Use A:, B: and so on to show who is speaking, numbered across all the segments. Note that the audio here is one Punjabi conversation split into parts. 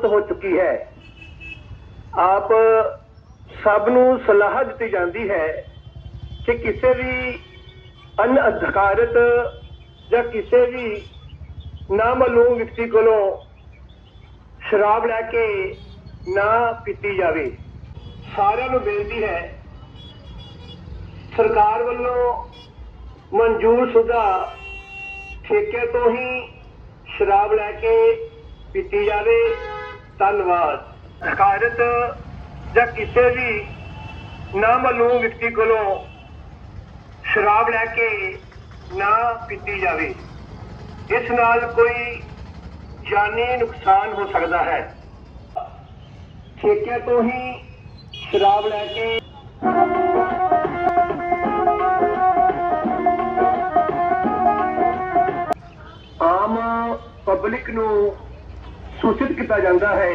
A: ਮੌਤ ਹੋ ਚੁੱਕੀ ਹੈ। ਆਪ ਸਭ ਨੂੰ ਸਲਾਹ ਦਿੱਤੀ ਜਾਂਦੀ ਹੈ ਕਿ ਕਿਸੇ ਵੀ ਅਨਅਧਿਕਾਰਤ ਜਾਂ ਕਿਸੇ ਵੀ ਨਾਮਾਲੂਮ ਵਿਅਕਤੀ ਕੋਲੋਂ ਸ਼ਰਾਬ ਲੈ ਕੇ ਨਾ ਪੀਤੀ ਜਾਵੇ। ਸਾਰਿਆਂ ਨੂੰ ਬੇਨਤੀ ਹੈ, ਸਰਕਾਰ ਵੱਲੋਂ ਮਨਜ਼ੂਰ ਸ਼ੁਦਾ ਠੇਕੇ ਤੋਂ ਹੀ ਸ਼ਰਾਬ ਲੈ ਕੇ ਪੀਤੀ ਜਾਵੇ। ਧੰਨਵਾਦ। ਹਕਾਇਤ ਜਾਂ ਕਿਸੇ ਵੀ ਨਾਮਾਲੂਮ ਵਿਅਕਤੀ ਕੋਲੋਂ ਸ਼ਰਾਬ ਲੈ ਕੇ ਨਾ ਪੀਤੀ ਜਾਵੇ, ਇਸ ਨਾਲ ਕੋਈ ਜਾਨੀ ਨੁਕਸਾਨ ਹੋ ਸਕਦਾ ਹੈ। ਠੇਕੇ ਤੋਂ ਹੀ ਸ਼ਰਾਬ ਲੈ ਕੇ ਆਮ ਪਬਲਿਕ ਨੂੰ ਸੂਚਿਤ ਕੀਤਾ ਜਾਂਦਾ ਹੈ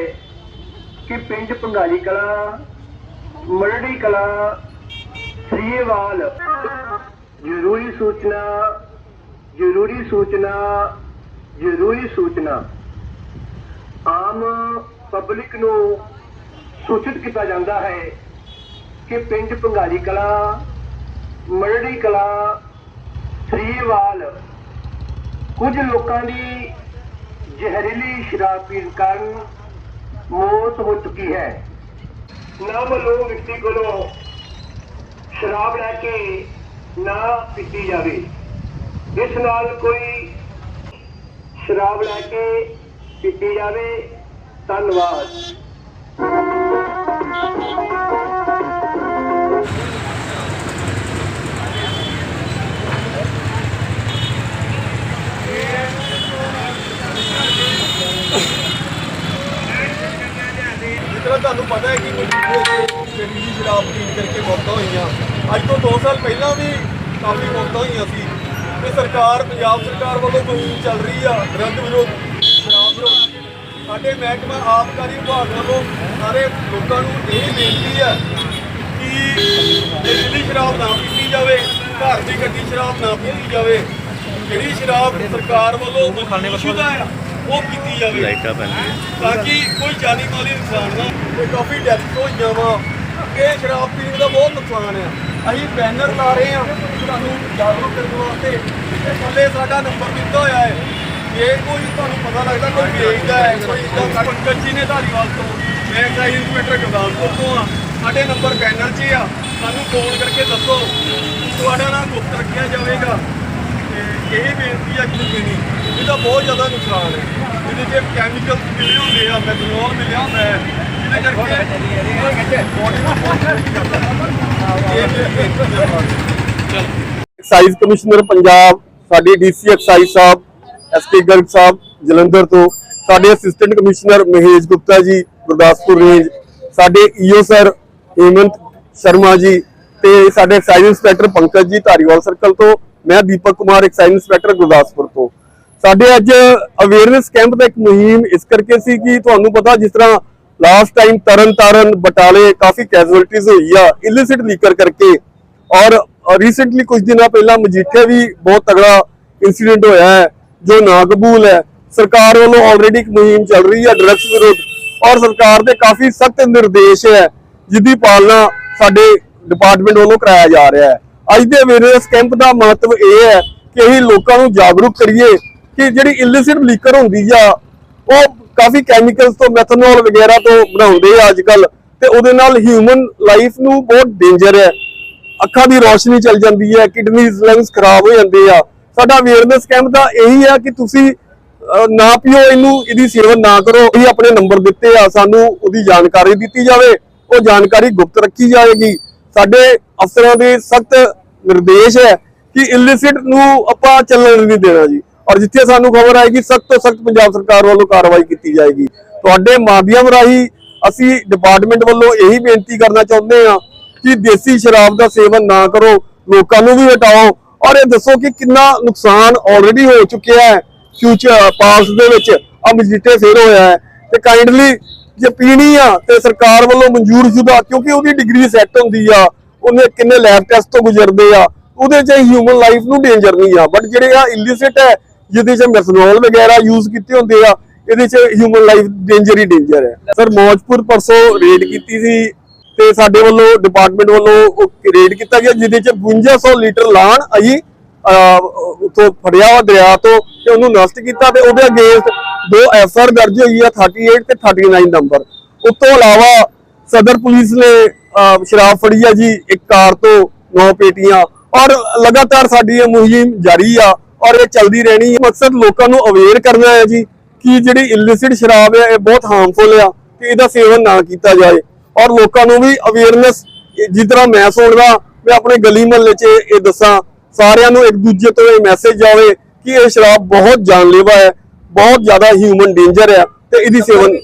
A: ਕਿ ਪਿੰਡ ਪੰਗਾਲੀ ਕਲਾ, ਮਰੜੀ ਕਲਾ ਸਰੀਏਵਾਲ ਜ਼ਰੂਰੀ ਸੂਚਨਾ ਜ਼ਰੂਰੀ ਸੂਚਨਾ ਜ਼ਰੂਰੀ ਸੂਚਨਾ। ਆਮ ਪਬਲਿਕ ਨੂੰ ਸੂਚਿਤ ਕੀਤਾ ਜਾਂਦਾ ਹੈ ਕਿ ਪਿੰਡ ਪੰਗਾਲੀ ਕਲਾ, ਮਰੜੀ ਕਲਾ ਸਰੀਏਵਾਲ ਕੁਝ ਲੋਕਾਂ ਦੀ ਜ਼ਹਿਰੀਲੀ ਸ਼ਰਾਬ ਪੀਣ ਕਾਰਨ ਮੌਤ ਹੋ ਚੁੱਕੀ ਹੈ। ਨਾਮਲੂਮ ਵਿਅਕਤੀ ਕੋਲੋਂ ਸ਼ਰਾਬ ਲੈ ਕੇ ਨਾ ਪੀਤੀ ਜਾਵੇ। ਇਸ ਨਾਲ ਕੋਈ ਸ਼ਰਾਬ ਲੈ ਕੇ ਪੀਤੀ ਜਾਵੇ। ਧੰਨਵਾਦ।
B: ਤੁਹਾਨੂੰ ਪਤਾ ਹੈ ਕਿ ਮਜੀਠੇ ਜ਼ਹਿਰੀਲੀ ਸ਼ਰਾਬ ਪੀਣ ਕਰਕੇ ਮੌਤਾਂ ਹੋਈਆਂ। ਅੱਜ ਤੋਂ 2 ਸਾਲ ਪਹਿਲਾਂ ਵੀ ਕਾਫੀ ਮੌਤਾਂ ਹੋਈਆਂ ਸੀ। ਤੇ ਸਰਕਾਰ ਪੰਜਾਬ ਸਰਕਾਰ ਵੱਲੋਂ ਮੁਹਿੰਮ ਚੱਲ ਰਹੀ ਆ ਡਰੱਗ ਵਿਰੋਧ ਸ਼ਰਾਬ ਵਿਰੋਧ ਸਾਡੇ ਮਹਿਕਮਾ ਆਬਕਾਰੀ ਵਿਭਾਗ ਵੱਲੋਂ ਸਾਰੇ ਲੋਕਾਂ ਨੂੰ ਇਹ ਬੇਨਤੀ ਹੈ ਕਿ ਜ਼ਹਿਰੀਲੀ ਸ਼ਰਾਬ ਨਾ ਪੀਤੀ ਜਾਵੇ ਘਰ ਦੀ ਗੱਡੀ ਸ਼ਰਾਬ ਨਾ ਪੀਤੀ ਜਾਵੇ। ਜਿਹੜੀ ਸ਼ਰਾਬ ਸਰਕਾਰ ਵੱਲੋਂ ਮਨਜ਼ੂਰਸ਼ੁਦਾ ਹੈ ਉਹ ਪੀਤੀ ਜਾਵੇ।
C: ਲਾਈਟਾਂ ਪੈਂਦੀਆਂ
B: ਤਾਂ ਕਿ ਕੋਈ ਜਾਨੀ ਮਾਲੀ ਨੁਕਸਾਨ ਨਾ। ਤੇ ਕਾਫੀ ਡੈਥ ਹੋਈਆਂ ਵਾ ਇਹ ਸ਼ਰਾਬ ਪੀਣ ਦਾ ਬਹੁਤ ਨੁਕਸਾਨ ਹੈ ਅਸੀਂ ਬੈਨਰ ਲਾ ਰਹੇ ਹਾਂ। ਤੁਹਾਨੂੰ ਜਾਗਰੂਕ ਕਰਨ ਵਾਸਤੇ। ਤੇ ਥੱਲੇ ਸਾਡਾ ਨੰਬਰ ਦਿੱਤਾ ਹੋਇਆ ਹੈ। ਜੇ ਕੋਈ ਤੁਹਾਨੂੰ ਪਤਾ ਲੱਗਦਾ ਕੋਈ ਵੇਚਦਾ ਹੈ ਕੋਈ ਇਦਾਂ ਪੰਕਜ ਜੀ ਨੇ ਧਾਰੀਵਾਲ ਤੋਂ। ਮੈਂ ਐਕਸਾਈਜ਼ ਇੰਸਪੈਕਟਰ ਗੁਰਦਾਸਪੁਰ ਤੋਂ ਆ ਸਾਡੇ ਨੰਬਰ ਬੈਨਰ 'ਚ ਆ। ਸਾਨੂੰ ਫੋਨ ਕਰਕੇ ਦੱਸੋ। ਤੁਹਾਡਾ ਨਾਮ ਗੁਪਤ ਰੱਖਿਆ ਜਾਵੇਗਾ। ਤੇ ਇਹ ਬੇਨਤੀ ਹੈ ਕਿ ਨਹੀਂ ਇਹਦਾ ਬਹੁਤ ਜ਼ਿਆਦਾ ਨੁਕਸਾਨ ਹੈ। ਇਹਦੇ 'ਚ ਕੈਮੀਕਲ ਮਿਲੇ ਹੁੰਦੇ ਆ। ਮੈਥਨੋਲ ਮਿਲਿਆ ਹੁੰਦਾ ਹੈ ਜਿਹਦੇ ਕਰਕੇ ਬੋਡੀ ਨੂੰ ਬਹੁਤ
D: ਐਕਸਾਈਜ਼ ਕਮਿਸ਼ਨਰ ਪੰਜਾਬ ਸਾਡੇ DC excise sahib SP Garg sahib Jalandhar ਤੋਂ। ਸਾਡੇ assistant commissioner Mahesh Gupta ji Gurdaspur range ਸਾਡੇ ਈਓ ਸਰ ਹੇਮੰਤ ਸ਼ਰਮਾ ਜੀ ਤੇ ਸਾਡੇ ਐਕਸਾਈਜ਼ ਇੰਸਪੈਕਟਰ ਪੰਕਜ ਜੀ ਧਾਰੀਵਾਲ ਸਰਕਲ ਤੋਂ। ਮੈਂ ਦੀਪਕ ਕੁਮਾਰ ਐਕਸਾਈਜ਼ ਇੰਸਪੈਕਟਰ ਗੁਰਦਾਸਪੁਰ ਤੋਂ। ਸਾਡੇ ਅੱਜ ਅਵੇਅਰਨੈਸ ਕੈਂਪ ਦਾ ਇੱਕ ਮੁਹਿੰਮ, ਇਸ ਕਰਕੇ ਸੀ ਕਿ ਤੁਹਾਨੂੰ ਪਤਾ ਜਿਸ ਤਰ੍ਹਾਂ ਲਾਸਟ ਟਾਈਮ ਤਰਨ ਤਾਰਨ, ਬਟਾਲੇ ਕਾਫੀ ਕੈਜੁਅਲਟੀਜ਼ ਹੋਈ ਆ ਇਲਿਸਿਟ ਲੀਕਰ ਕਰਕੇ। ਔਰ ਰੀਸੈਂਟਲੀ ਕੁਝ ਦਿਨਾਂ ਪਹਿਲਾਂ ਮਜੀਠੇ ਵੀ ਬਹੁਤ ਤਗੜਾ ਇਨਸੀਡੈਂਟ ਹੋਇਆ ਹੈ, ਜੋ ਨਾਕਬੂਲ ਹੈ। ਸਰਕਾਰ ਵੱਲੋਂ ਆਲਰੇਡੀ ਇੱਕ ਮੁਹਿੰਮ ਚੱਲ ਰਹੀ ਹੈ ਡਰੱਗਸ ਵਿਰੁੱਧ। ਔਰ ਸਰਕਾਰ ਦੇ ਕਾਫੀ ਸਖਤ ਨਿਰਦੇਸ਼ ਹੈ ਜਿਹਦੀ ਪਾਲਣਾ ਸਾਡੇ ਡਿਪਾਰਟਮੈਂਟ ਵੱਲੋਂ ਕਰਾਇਆ ਜਾ ਰਿਹਾ ਹੈ। ਅੱਜ ਦੇ ਅਵੇਅਰਨੈਸ ਕੈਂਪ ਦਾ ਮਹੱਤਵ ਇਹ ਹੈ ਕਿ ਅਸੀਂ ਲੋਕਾਂ ਨੂੰ ਜਾਗਰੂਕ ਕਰੀਏ ਕਿ ਜਿਹੜੀ ਇਲਿਸਿਟ ਲੀਕਰ ਹੁੰਦੀ ਆ, ਉਹ ਕਾਫੀ ਕੈਮੀਕਲਸ ਤੋਂ ਮੈਥਨੋਲ ਵਗੈਰਾ ਤੋਂ ਬਣਾਉਂਦੇ ਆ ਅੱਜ ਕੱਲ ਤੇ ਉਹਦੇ ਨਾਲ ਹਿਊਮਨ ਲਾਈਫ ਨੂੰ ਬਹੁਤ ਡੇਂਜਰ ਹੈ। ਅੱਖਾਂ ਦੀ ਰੋਸ਼ਨੀ ਚਲ ਜਾਂਦੀ ਹੈ, ਕਿਡਨੀਜ਼ ਲੰਗਸ ਖਰਾਬ ਹੋ ਜਾਂਦੇ ਆ। ਸਾਡਾ ਅਵੇਅਰਨੈਸ ਕੈਂਪ ਦਾ ਇਹੀ ਆ ਕਿ ਤੁਸੀਂ ਨਾ ਪੀਓ ਇਹਨੂੰ, ਇਹਦੀ ਸੇਵਨ ਨਾ ਕਰੋ। ਇਹ ਆਪਣੇ ਨੰਬਰ ਦਿੱਤੇ ਆ, ਸਾਨੂੰ ਉਹਦੀ ਜਾਣਕਾਰੀ ਦਿੱਤੀ ਜਾਵੇ। ਉਹ ਜਾਣਕਾਰੀ ਗੁਪਤ ਰੱਖੀ ਜਾਵੇਗੀ ਸਾਡੇ ਅਫਸਰਾਂ ਦੇ ਸਖਤ ਨਿਰਦੇਸ਼ ਹੈ ਕਿ ਇਲਿਸਿਟ ਨੂੰ ਆਪਾਂ ਚੱਲਣ ਨਹੀਂ ਦੇਣਾ ਜੀ। ਔਰ ਜਿੱਥੇ ਸਾਨੂੰ ਖਬਰ ਆਏਗੀ, ਸਖਤ ਤੋਂ ਸਖਤ ਪੰਜਾਬ ਸਰਕਾਰ ਵੱਲੋਂ ਕਾਰਵਾਈ ਕੀਤੀ ਜਾਏਗੀ। ਤੁਹਾਡੇ ਮਾਧਿਅਮ ਰਾਹੀਂ ਅਸੀਂ ਡਿਪਾਰਟਮੈਂਟ ਵੱਲੋਂ ਇਹੀ ਬੇਨਤੀ ਕਰਨਾ ਚਾਹੁੰਦੇ ਹਾਂ ਕਿ ਦੇਸੀ ਸ਼ਰਾਬ ਦਾ ਸੇਵਨ ਨਾ ਕਰੋ, ਲੋਕਾਂ ਨੂੰ ਵੀ ਹਟਾਓ। ਔਰ ਇਹ ਦੱਸੋ ਕਿ ਕਿੰਨਾ ਨੁਕਸਾਨ ਆਲਰੇਡੀ ਹੋ ਚੁੱਕਿਆ ਹੈ। ਫਿਊਚਰ ਪਾਸਟ ਦੇ ਵਿੱਚ ਆ ਮਜੀਠੇ ਫੇਰ ਹੋਇਆ ਹੈ। ਤੇ ਕਾਈਂਡਲੀ ਜੇ ਪੀਣੀ ਆ ਤੇ ਸਰਕਾਰ ਵੱਲੋਂ ਮਨਜ਼ੂਰ ਸ਼ੁਦਾ ਕਿਉਂਕਿ ਉਹਦੀ ਡਿਗਰੀ ਸੈੱਟ ਹੁੰਦੀ ਆ, ਉਹਨੇ ਕਿੰਨੇ ਲੈਬ ਟੈਸਟ ਤੋਂ ਗੁਜ਼ਰਦੇ ਆ, ਉਹਦੇ 'ਚ ਹਿਊਮਨ ਲਾਈਫ ਨੂੰ ਡੇਂਜਰ ਨਹੀਂ ਆ। ਬਟ ਜਿਹੜੇ ਆ ਇਲਿਸਿਟ ਹੈ, ਜਿਹਦੇ 'ਚ ਮੈਥਨੋਲ ਵਗੈਰਾ ਯੂਜ਼ ਕੀਤੇ ਹੁੰਦੇ ਆ, ਇਹਦੇ 'ਚ ਹਿਊਮਨ ਲਾਈਫ ਡੇਂਜਰ ਹੀ ਡੇਂਜਰ ਹੈ। ਸਰ ਮੌਜਪੁਰ ਪਰਸੋਂ ਰੇਡ ਕੀਤੀ ਸੀ ਤੇ ਸਾਡੇ ਵੱਲੋਂ ਡਿਪਾਰਟਮੈਂਟ ਵੱਲੋਂ ਰੇਡ ਕੀਤਾ ਗਿਆ, ਜਿਹਦੇ 'ਚ 5200 ਲੀਟਰ ਲਾਣ ਅਸੀਂ ਉਥੋਂ ਫੜਿਆ ਵਾ ਦਰਿਆ ਤੋਂ ਤੇ ਉਹਨੂੰ ਨਸ਼ਟ ਕੀਤਾ ਤੇ ਉਹਦੇ ਅਗੇਂਸਟ ਦੋ ਐਫਆਰ ਦਰਜ ਹੋਈ ਆ 38 ਤੇ 39 ਨੰਬਰ ਉਸ ਤੋਂ ਇਲਾਵਾ ਸਦਰ ਪੁਲਿਸ ਨੇ ਸ਼ਰਾਬ ਫੜੀ ਆ ਜੀ, ਇੱਕ ਕਾਰ ਤੋਂ ਨੌ ਪੇਟੀਆਂ। ਔਰ ਲਗਾਤਾਰ ਸਾਡੀ ਇਹ ਮੁਹਿੰਮ ਜਾਰੀ ਆ ਔਰ ਇਹ ਚੱਲਦੀ ਰਹਿਣੀ ਹੈ ਮਕਸਦ ਲੋਕਾਂ ਨੂੰ ਅਵੇਅਰ ਕਰਨਾ ਹੈ ਜੀ ਕਿ ਜਿਹੜੀ ਇਲਿਸਿਟ ਸ਼ਰਾਬ ਹੈ ਇਹ ਬਹੁਤ ਹਾਰਮਫੁਲ ਆ, ਕਿ ਇਹਦਾ ਸੇਵਨ ਨਾ ਕੀਤਾ ਜਾਏ। ਔਰ ਲੋਕਾਂ ਨੂੰ ਵੀ ਅਵੇਅਰਨੈਸ ਜਿਸ ਤਰ੍ਹਾਂ ਮੈਂ ਸੁਣਦਾ, ਮੈਂ ਆਪਣੇ ਗਲੀ ਮੁਹੱਲੇ 'ਚ ਇਹ ਦੱਸਾਂ ਸਾਰਿਆਂ ਨੂੰ ਇੱਕ ਦੂਜੇ ਤੋਂ ਇਹ ਮੈਸੇਜ ਜਾਵੇ ਕਿ ਇਹ ਸ਼ਰਾਬ ਬਹੁਤ ਜਾਨਲੇਵਾ ਹੈ ਬਹੁਤ ਜ਼ਿਆਦਾ ਹਿਊਮਨ ਡੇਂਜਰ ਹੈ ਤੇ ਇਹਦੀ ਸੇਵਨ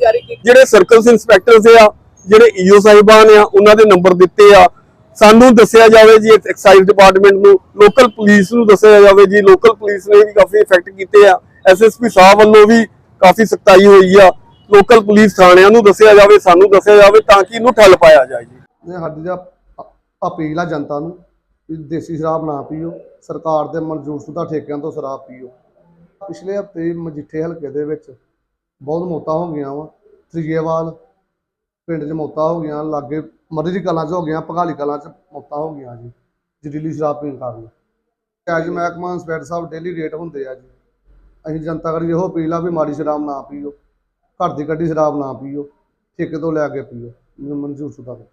D: ਜਿਹੜੇ ਸਰਕਲਸ ਇੰਸਪੈਕਟਰਸ ਆ ਜਿਹੜੇ ਈਓ ਸਾਹਿਬਾਨ ਆ ਉਹਨਾਂ ਦੇ ਨੰਬਰ ਦਿੱਤੇ ਆ। ਸਾਨੂੰ ਦੱਸਿਆ ਜਾਵੇ ਜੀ ਐਕਸਾਈਜ਼ ਡਿਪਾਰਟਮੈਂਟ ਨੂੰ ਲੋਕਲ ਪੁਲਿਸ ਨੂੰ ਦੱਸਿਆ ਜਾਵੇ ਜੀ ਲੋਕਲ ਪੁਲਿਸ ਨੇ ਵੀ ਕਾਫੀ ਇਫੈਕਟ ਕੀਤੇ ਆ। ਐਸਐਸਪੀ ਸਾਹਿਬ ਵੱਲੋਂ ਵੀ ਕਾਫੀ ਸਖਤਾਈ ਹੋਈ ਆ। ਲੋਕਲ ਪੁਲਿਸ ਥਾਣਿਆਂ ਨੂੰ ਦੱਸਿਆ ਜਾਵੇ ਸਾਨੂੰ ਦੱਸਿਆ ਜਾਵੇ ਤਾਂ ਕਿ ਇਹਨੂੰ ਠੱਲ ਪਾਇਆ ਜਾਏ ਜੀ।
C: ਇਹ ਸਾਡੀ ਦਾ ਅਪੀਲ ਆ ਜਨਤਾ ਨੂੰ। ਵੀ ਦੇਸੀ ਸ਼ਰਾਬ ਨਾ ਪੀਓ। ਸਰਕਾਰ ਦੇ ਮਨਜ਼ੂਰਸ਼ੁਦਾ ਠੇਕਿਆਂ ਤੋਂ ਸ਼ਰਾਬ ਪੀਓ। ਪਿਛਲੇ ਹਫ਼ਤੇ ਮਜੀਠੇ ਹਲਕੇ ਦੇ ਵਿੱਚ ਬਹੁਤ ਮੌਤਾਂ ਹੋ ਗਈਆਂ ਵਾ। ਤ੍ਰਿਜੇਵਾਲ ਪਿੰਡ 'ਚ ਮੌਤਾਂ ਹੋ ਗਈਆਂ, ਲਾਗੇ ਮਰਰੀ ਕਲਾਂ 'ਚ ਹੋ ਗਈਆਂ, ਭਗਾਲੀ ਕਲਾਂ 'ਚ ਮੌਤਾਂ ਹੋ ਗਈਆਂ ਜੀ, ਜ਼ਹਿਰੀਲੀ ਸ਼ਰਾਬ ਪੀਣ ਕਾਰਨ। ਅੱਜ ਮਹਿਕਮਾ ਇੰਸਪੈਕਟਰ ਸਾਹਿਬ ਡੇਲੀ ਰੇਟ ਹੁੰਦੇ ਆ ਜੀ। ਅਸੀਂ ਜਨਤਾ ਕਰੀ ਇਹੋ ਅਪੀਲ ਆ ਵੀ ਮਾੜੀ ਸ਼ਰਾਬ ਨਾ ਪੀਓ, ਘਰ ਦੀ ਕੱਢੀ ਸ਼ਰਾਬ ਨਾ ਪੀਓ, ਠੇਕੇ ਤੋਂ ਲੈ ਕੇ ਪੀਓ ਮਨਜ਼ੂਰਸ਼ੁਦਾ ਤੋਂ